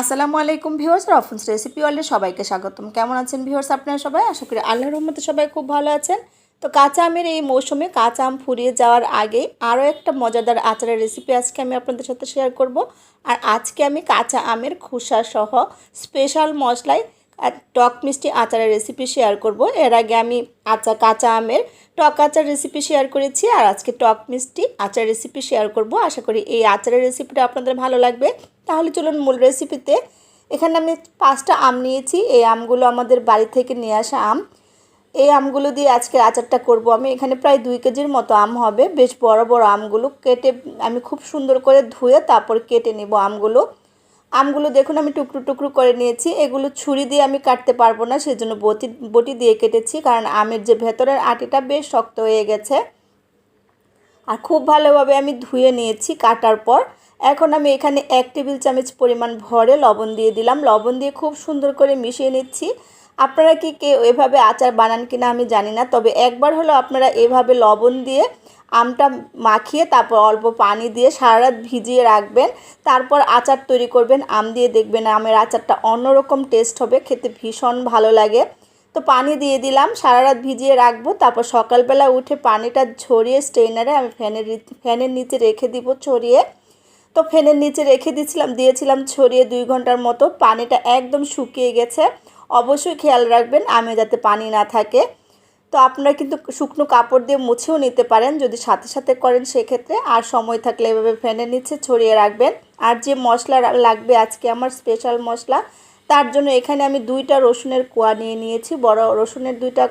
আসসালামু আলাইকুম viewers, রফুন্স recipe ওয়ার্ল্ডে সবাইকে স্বাগতম। কেমন আছেন ভিউয়ার্স আপনারা সবাই? আশা করি আল্লাহর রহমতে সবাই খুব ভালো আছেন। তো কাঁচা আমের এই মৌসুমে কাঁচা আম ফুরিয়ে যাওয়ার আগে আরও একটা মজাদার আচারের রেসিপি আজকে আমি আপনাদের সাথে শেয়ার করব। আর আজকে আমি কাঁচা আমের খোসা সহ স্পেশাল মশলায় টক মিষ্টি আচারের রেসিপি শেয়ার করব। এর আগে আমি আচা কাঁচা আমের টক আচার রেসিপি শেয়ার করেছি আর আজকে টক মিষ্টি আচার রেসিপি শেয়ার করব। আশা করি এই আচারের রেসিপিটা আপনাদের ভালো লাগবে। তাহলে চলুন মূল রেসিপিতে এখানে আমি পাঁচটা আম নিয়েছি। এই আমগুলো আমাদের বাড়ি থেকে নিয়ে আসা আম। এই আমগুলো দিয়ে আজকে আচারটা করব আমি। এখানে প্রায় দুই কেজির মতো আম হবে। বেশ বড় বড় আমগুলো কেটে আমি খুব সুন্দর করে ধুয়ে তারপর কেটে নেব আমগুলো। আমগুলো দেখুন, আমি টুকরো টুকরো করে নিয়েছি। এগুলো ছুরি দিয়ে আমি কাটতে পারব না সেই জন্য বটি বটি দিয়ে কেটেছি, কারণ আমের যে ভেতরের আটিটা বেশ শক্ত হয়ে গেছে। আর খুব ভালোভাবে আমি ধুয়ে নিয়েছি কাটার পর। এখন আমি এখানে এক টেবিল চামচ পরিমাণ ভরে লবণ দিয়ে দিলাম। লবণ দিয়ে খুব সুন্দর করে মিশিয়ে নিচ্ছি। আপনারা কি কেউ এভাবে আচার বানান কিনা আমি জানি না, তবে একবার হলো আপনারা এভাবে লবণ দিয়ে আমটা মাখিয়ে তারপর অল্প পানি দিয়ে সারা রাত ভিজিয়ে রাখবেন, তারপর আচার তৈরি করবেন, আম দিয়ে দেখবেন আমের আচারটা অন্যরকম টেস্ট হবে, খেতে ভীষণ ভালো লাগে। তো পানি দিয়ে দিলাম সারা রাত ভিজিয়ে রাখব, তারপর সকালবেলা উঠে পানিটা ছড়িয়ে স্ট্রেনারে আমি ফ্যানের ফ্যানের নিচে রেখে দিব ছড়িয়ে। তো ফ্যানের নিচে রেখে দিয়েছিলাম দিয়েছিলাম ছড়িয়ে দুই ঘণ্টার মতো, পানিটা একদম শুকিয়ে গেছে। অবশ্যই খেয়াল রাখবেন আমে যাতে পানি না থাকে। তো আপনারা কিন্তু শুকনো কাপড় দিয়ে মুছেও নিতে পারেন, যদি সাথে সাথে করেন সেক্ষেত্রে। আর সময় থাকলে এভাবে ফ্যানের নিচে ছড়িয়ে রাখবেন। আর যে মশলা লাগবে আজকে আমার স্পেশাল মশলা, তার জন্য এখানে আমি দুইটা রসুনের কোয়া নিয়ে নিয়েছি। বড় রসুনের দুইটা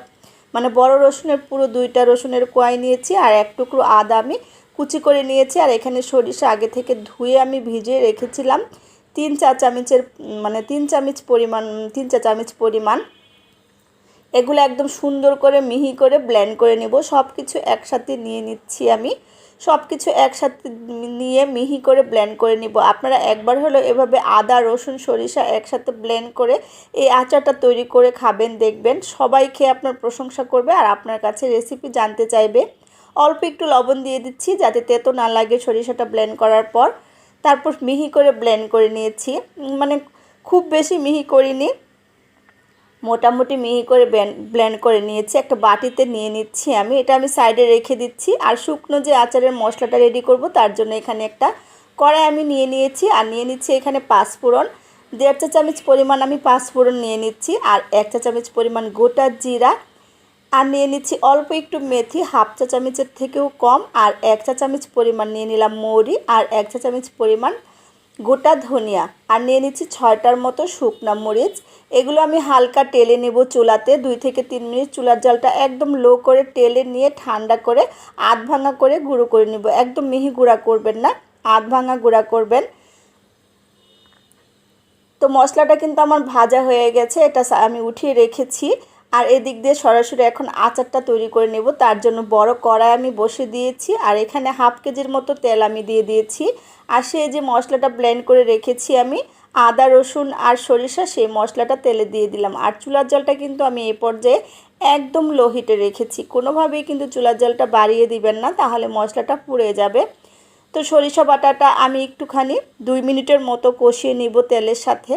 মানে বড় রসুনের পুরো দুইটা রসুনের কোয়াই নিয়েছি। আর এক টুকরো আদা আমি কুচি করে নিয়েছি। আর এখানে সরিষা আগে থেকে ধুয়ে আমি ভিজিয়ে রেখেছিলাম। তিন চা চামচের মানে তিন চামচ পরিমাণ, তিন চা চামচ পরিমাণ। এগুলো একদম সুন্দর করে মিহি করে ব্লেন্ড করে নেব। সব কিছু একসাথে নিয়ে নিচ্ছি আমি। সব কিছু একসাথে নিয়ে মিহি করে ব্লেন্ড করে নিব। আপনারা একবার হলো এভাবে আদা, রসুন, সরিষা একসাথে ব্লেন্ড করে এই আচারটা তৈরি করে খাবেন, দেখবেন সবাই খেয়ে আপনার প্রশংসা করবে আর আপনার কাছে রেসিপি জানতে চাইবে। অল্প একটু লবণ দিয়ে দিচ্ছি যাতে তেতো না লাগে সরিষাটা ব্লেন্ড করার পর। তারপর মিহি করে ব্লেন্ড করে নিয়েছি। মানে খুব বেশি মিহি করিনি। মোটামুটি মিহি করে ব্লেন্ড করে নিয়েছি। একটা বাটিতে নিয়ে নিচ্ছি আমি। এটা আমি সাইডে রেখে দিচ্ছি। আর শুকনো যে আচারের মশলাটা রেডি করব, তার জন্য এখানে একটা কড়াই আমি নিয়ে নিয়েছি। আর নিয়ে নিচ্ছি এখানে পাঁচফোড়ন। দেড় চা চামচ পরিমাণ আমি পাঁচফোড়ন নিয়ে নিচ্ছি। আর এক চা চামচ পরিমাণ গোটা জিরা। আর নিয়ে নিচ্ছি অল্প একটু মেথি, হাফ চা চামচের থেকেও কম, আর এক চা চামচ পরিমাণ নিয়ে নিলাম মৌরি, আর এক চা চামচ পরিমাণ গোটা ধনিয়া, আর নিয়ে নিচ্ছি ছয়টার মতো শুকনা মরিচ। এগুলো আমি হালকা টেলে নেব চুলাতে, দুই থেকে তিন মিনিট চুলার জলটা একদম লো করে টেলে নিয়ে ঠান্ডা করে আধ ভাঙা করে গুঁড়ো করে নেব। একদম মিহি গুঁড়া করবেন না, আধ ভাঙা গুঁড়া করবেন। তো মশলাটা কিন্তু আমার ভাজা হয়ে গেছে, এটা আমি উঠিয়ে রেখেছি। আর এদিক দিয়ে সরাসরি এখন আচারটা তৈরি করে নেব। তার জন্য বড় কড়াই আমি বসে দিয়েছি আর এখানে হাফ কেজির মতো তেল আমি দিয়ে দিয়েছি। আর সে যে মশলাটা ব্লেন্ড করে রেখেছি আমি, আদা, রসুন আর সরিষা, সেই মশলাটা তেলে দিয়ে দিলাম। আর চুলার জলটা কিন্তু আমি এ পর্যায়ে একদম লো হিটে রেখেছি। কোনোভাবেই কিন্তু চুলার জলটা বাড়িয়ে দিবেন না, তাহলে মশলাটা পুড়ে যাবে। তো সরিষা বাটাটা আমি একটুখানি দুই মিনিটের মতো কষিয়ে নিব তেলের সাথে।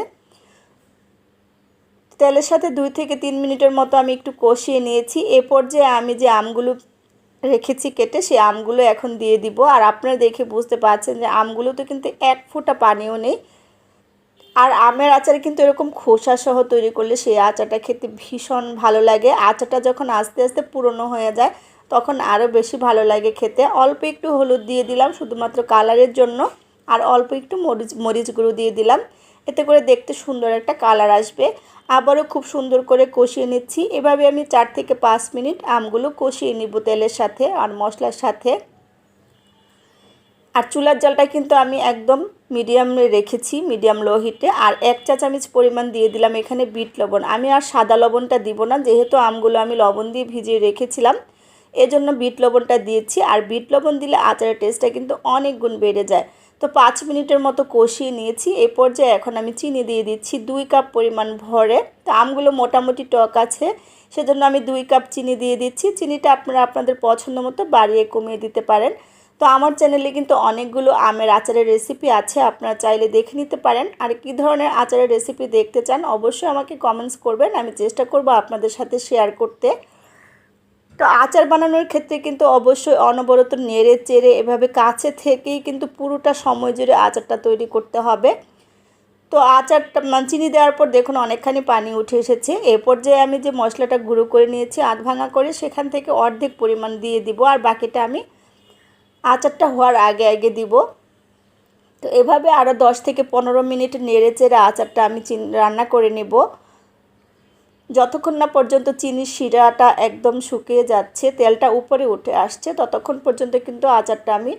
তেলের সাথে দুই থেকে তিন মিনিটের মতো আমি একটু কষিয়ে নিয়েছি। এ পর্যায়ে আমি যে আমগুলো রেখেছি কেটে, সেই আমগুলো এখন দিয়ে দিব। আর আপনারা দেখে বুঝতে পারছেন যে আমগুলোতে কিন্তু এক ফোঁটা পানিও নেই। আর আমের আচার কিন্তু এরকম খোসা সহ তৈরি করলে সেই আচারটা খেতে ভীষণ ভালো লাগে। আচারটা যখন আস্তে আস্তে পুরনো হয়ে যায়, তখন আরও বেশি ভালো লাগে খেতে। অল্প একটু হলুদ দিয়ে দিলাম শুধুমাত্র কালারের জন্য। আর অল্প একটু মরিচ মরিচ গুঁড়ো দিয়ে দিলাম। এতে করে দেখতে সুন্দর একটা কালার আসবে। আবারও খুব সুন্দর করে কষিয়ে নিচ্ছি। এভাবে আমি চার থেকে পাঁচ মিনিট আমগুলো কষিয়ে নিব তেলের সাথে আর মশলার সাথে। আর চুলার জলটা কিন্তু আমি একদম মিডিয়ামে রেখেছি, মিডিয়াম লো হিটে। আর এক চা চামচ পরিমাণ দিয়ে দিলাম এখানে বিট লবণ। আমি আর সাদা লবণটা দিব না, যেহেতু আমগুলো আমি লবণ দিয়ে ভিজিয়ে রেখেছিলাম। এজন্য বিট লবণটা দিয়েছি। আর বিট লবণ দিলে আচারের টেস্টটা কিন্তু অনেক গুণ বেড়ে যায়। তো পাঁচ মিনিটের মতো কষিয়ে নিয়েছি। এ পর্যায়ে এখন আমি চিনি দিয়ে দিচ্ছি দুই কাপ পরিমাণ ভরে। তো আমগুলো মোটামুটি টক আছে, সেজন্য আমি দুই কাপ চিনি দিয়ে দিচ্ছি। চিনিটা আপনারা আপনাদের পছন্দ মতো বাড়িয়ে কমিয়ে দিতে পারেন। তো আমার চ্যানেলে কিন্তু অনেকগুলো আমের আচারের রেসিপি আছে, আপনারা চাইলে দেখে নিতে পারেন। আর কী ধরনের আচারের রেসিপি দেখতে চান, অবশ্যই আমাকে কমেন্টস করবেন। আমি চেষ্টা করব আপনাদের সাথে শেয়ার করতে। তো আচার বানানোর ক্ষেত্রে কিন্তু অবশ্যই অনবরত নেড়ে চেড়ে এভাবে কাছে থেকেই কিন্তু পুরোটা সময় জুড়ে আচারটা তৈরি করতে হবে। তো আচারটা মানে চিনি দেওয়ার পর দেখুন অনেকখানি পানি উঠে এসেছে। এ পর্যায়ে আমি যে মশলাটা গুঁড়ো করে নিয়েছি, আধ ভাঙা করে, সেখান থেকে অর্ধেক পরিমাণ দিয়ে দিব আর বাকিটা আমি আচারটা হওয়ার আগে আগে দিব। তো এভাবে আরও দশ থেকে পনেরো মিনিট নেড়ে চেড়ে আচারটা আমি রান্না করে নেব। যতক্ষণ না পর্যন্ত চিনির শিরাটা একদম শুকিয়ে যাচ্ছে, তেলটা উপরে উঠে আসছে, ততক্ষণ পর্যন্ত কিন্তু আচারটা আমি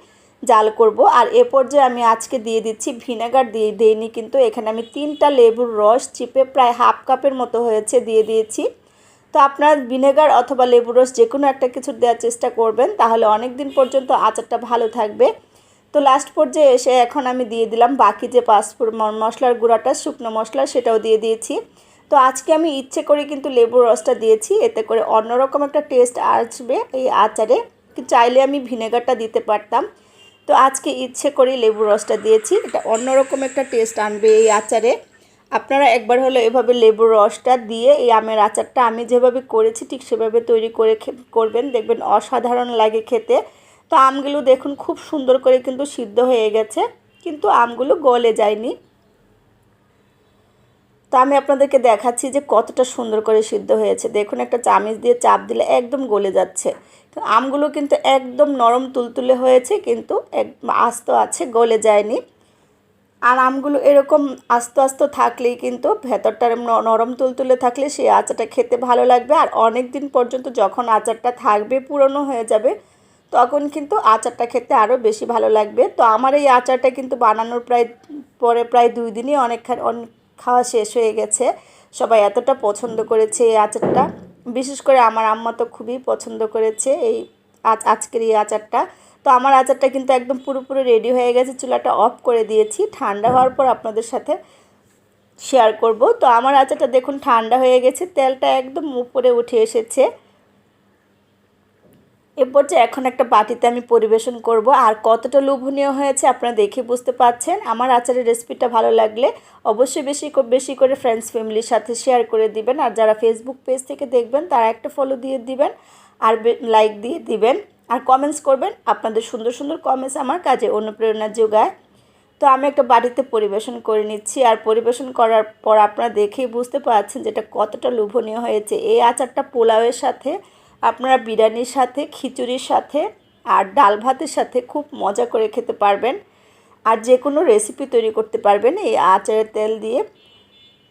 জাল করব। আর এ পর্যায়ে আমি আজকে দিয়ে দিচ্ছি ভিনেগার, দিয়ে দিইনি কিন্তু এখানে আমি তিনটা লেবুর রস চিপে প্রায় হাফ কাপের মতো হয়েছে দিয়ে দিয়েছি। তো আপনার ভিনেগার অথবা লেবুর রস যে কোনো একটা কিছু দেওয়ার চেষ্টা করবেন, তাহলে অনেক দিন পর্যন্ত আচারটা ভালো থাকবে। তো লাস্ট পর্যায়ে এসে এখন আমি দিয়ে দিলাম বাকি যে পাঁচফোড় মশলার গুঁড়াটা, শুকনো মশলা, সেটাও দিয়ে দিয়েছি। তো আজকে আমি ইচ্ছে করে কিন্তু লেবুর রসটা দিয়েছি, এতে করে অন্যরকম একটা টেস্ট আসবে এই আচারে। চাইলে আমি ভিনেগারটা দিতে পারতাম। তো আজকে ইচ্ছে করে লেবুর রসটা দিয়েছি, এটা অন্যরকম একটা টেস্ট আনবে এই আচারে। আপনারা একবার হলো এভাবে লেবুর রসটা দিয়ে এই আমের আচারটা আমি যেভাবে করেছি ঠিক সেভাবে তৈরি করে করবেন। দেখবেন অসাধারণ লাগে খেতে। তো আমগুলো দেখুন, খুব সুন্দর করে কিন্তু সিদ্ধ হয়ে গেছে। কিন্তু আমগুলো গলে যায়নি। তো আমি আপনাদেরকে দেখাচ্ছি যে কতটা সুন্দর করে সিদ্ধ হয়েছে। দেখুন, একটা চামিচ দিয়ে চাপ দিলে একদম গলে যাচ্ছে। আমগুলো কিন্তু একদম নরম তুলতুলে হয়েছে, কিন্তু এক আস্ত আছে, গলে যায়নি। আর আমগুলো এরকম আস্তে আস্তে থাকলেই কিন্তু ভেতরটা নরম তুলতুলে থাকলে সেই আচারটা খেতে ভালো লাগবে। আর অনেক দিন পর্যন্ত যখন আচারটা থাকবে, পুরনো হয়ে যাবে, তখন কিন্তু আচারটা খেতে আরও বেশি ভালো লাগবে। তো আমার এই আচারটা কিন্তু বানানোর প্রায়, পরে প্রায় দুই দিনই অনেকখানি, অনেক খাওয়া শেষ হয়ে গেছে। সবাই এতটা পছন্দ করেছে এই আচারটা। বিশেষ করে আমার আম্মা তো খুবই পছন্দ করেছে এই আজ আজকের এই আচারটা। তো আমার আচারটা কিন্তু একদম পুরোপুরি রেডি হয়ে গেছে। চুলাটা অফ করে দিয়েছি। ঠান্ডা হওয়ার পর আপনাদের সাথে শেয়ার করব। তো আমার আচারটা দেখুন ঠান্ডা হয়ে গেছে। তেলটা একদম উপরে উঠে এসেছে। এরপর যে এখন একটা বাটিতে আমি পরিবেশন করব। আর কতটা লোভনীয় হয়েছে আপনারা দেখে বুঝতে পাচ্ছেন আমার আচারের রেসিপিটা ভালো লাগলে অবশ্যই বেশি বেশি করে ফ্রেন্ডস ফ্যামিলির সাথে শেয়ার করে দিবেন। আর যারা ফেসবুক পেজ থেকে দেখবেন, তারা একটা ফলো দিয়ে দিবেন আর লাইক দিয়ে দিবেন। আর কমেন্টস করবেন আপনাদের সুন্দর সুন্দর কমেন্টস আমার কাজে অনুপ্রেরণা যোগায়। তো আমি একটা বাড়িতে পরিবেশন করে নিচ্ছি। আর পরিবেশন করার পর আপনারা দেখেই বুঝতে পারছেন যেটা কতটা লোভনীয় হয়েছে। এই আচারটা পোলাওয়ের সাথে আপনারা বিরিয়ানির সাথে, খিচুড়ির সাথে আর ডাল ভাতের সাথে খুব মজা করে খেতে পারবেন। আর যে কোনো রেসিপি তৈরি করতে পারবেন এই আচারের তেল দিয়ে।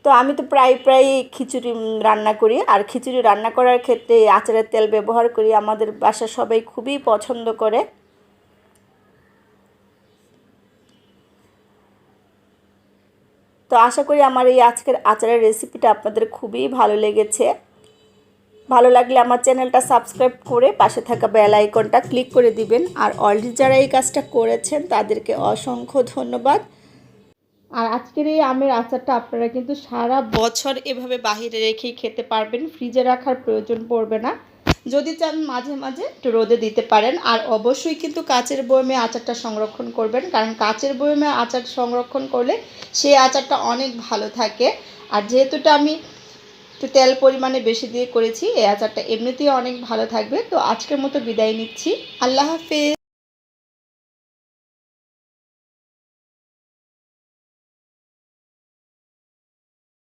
তো আমি তো প্রায় প্রায় খিচুড়ি রান্না করি। আর খিচুড়ি রান্না করার ক্ষেত্রে এই আচারের তেল ব্যবহার করি। আমাদের বাসা সবাই খুবই পছন্দ করে। তো আশা করি আমার এই আজকের আচারের রেসিপিটা আপনাদের খুবই ভালো লেগেছে। ভালো লাগলে আমার চ্যানেলটা সাবস্ক্রাইব করে পাশে থাকা বেল আইকনটা ক্লিক করে দিবেন। আর অলরেডি যারা এই কাজটা করেছেন, তাদেরকে অসংখ্য ধন্যবাদ। আর আজকের এই আমের আচারটা আপনারা কিন্তু সারা বছর এভাবে বাহিরে রেখেই খেতে পারবেন। ফ্রিজে রাখার প্রয়োজন পড়বে না। যদি চান মাঝে মাঝে একটু রোদে দিতে পারেন। আর অবশ্যই কিন্তু কাচের বয়মে আচারটা সংরক্ষণ করবেন। কারণ কাচের বয়মে আচার সংরক্ষণ করলে সেই আচারটা অনেক ভালো থাকে। আর যেহেতুটা আমি একটু তেল পরিমাণে বেশি দিয়ে করেছি, এই আচারটা এমনিতেই অনেক ভালো থাকবে। তো আজকের মতো বিদায় নিচ্ছি। আল্লাহ হাফেজ।